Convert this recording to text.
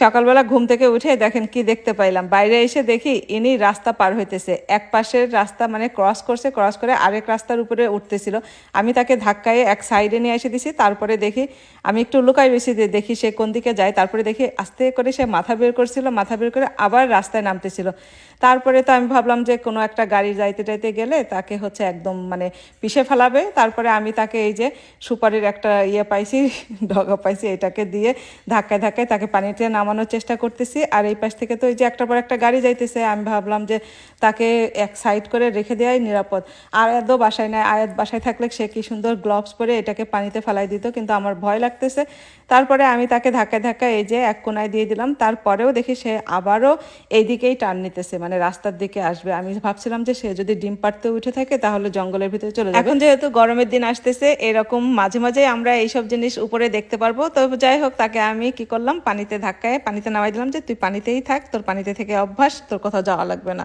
সকালবেলা ঘুম থেকে উঠে দেখেন কি দেখতে পাইলাম। বাইরে এসে দেখি ইনি রাস্তা পার হইতেছে। এক পাশের রাস্তা মানে ক্রস করছে ক্রস করে আরেক রাস্তার উপরে উঠতেছিল। আমি তাকে ধাক্কায় এক সাইডে নিয়ে এসে দিছি, তারপরে দেখি আমি একটু লুকাই বেশি দেখি সে কোন দিকে যায়। তারপরে দেখি আস্তে করে সে মাথা বের করছিল, মাথা বের করে আবার রাস্তায় নামতেছিল। তারপরে তো আমি ভাবলাম যে কোনো একটা গাড়ি যাইতে যাইতে গেলে তাকে হচ্ছে একদম মানে পিষে ফেলাবে। তারপরে আমি তাকে এই যে সুপারির একটা ইয়ে পাইছি, ডগা পাইছি, এটাকে দিয়ে ধাক্কায় ধাক্কায় তাকে পানিতে নামানোর চেষ্টা করতেছি। আর এই পাশ থেকে তো এই যে একটা পর একটা গাড়ি যাইতেছে, আমি ভাবলাম যে তাকে এক সাইড করে রেখে দেওয়াই নিরাপদ। আয়াতও বাসায় নেয় আয়াত বাসায় থাকলে সে কি সুন্দর গ্লাভস পরে এটাকে পানিতে ফেলাই দিত, কিন্তু আমার ভয় লাগতেছে। তারপরে আমি তাকে ধাক্কায় ধাক্কায় এই যে এক কোনায় দিয়ে দিলাম। তারপরেও দেখি সে আবারও এইদিকেই টান নিতেছে মানে রাস্তার দিকে আসবে। আমি ভাবছিলাম যে সে যদি ডিম পাড়তে উঠে থাকে, তাহলে জঙ্গলের ভিতরে চলে যাবে। এখন যেহেতু গরমের দিন আসতেছে, এরকম মাঝে মাঝে আমরা এইসব জিনিস উপরে দেখতে পারব। তো যাই হোক, তাকে আমি কি করলাম? পানিতে ধাক্কায় পানিতে নামাই দিলাম যে তুই পানিতেই থাক, তোর পানিতে থেকে অভ্যাস, তোর কোথাও যাওয়া লাগবে না।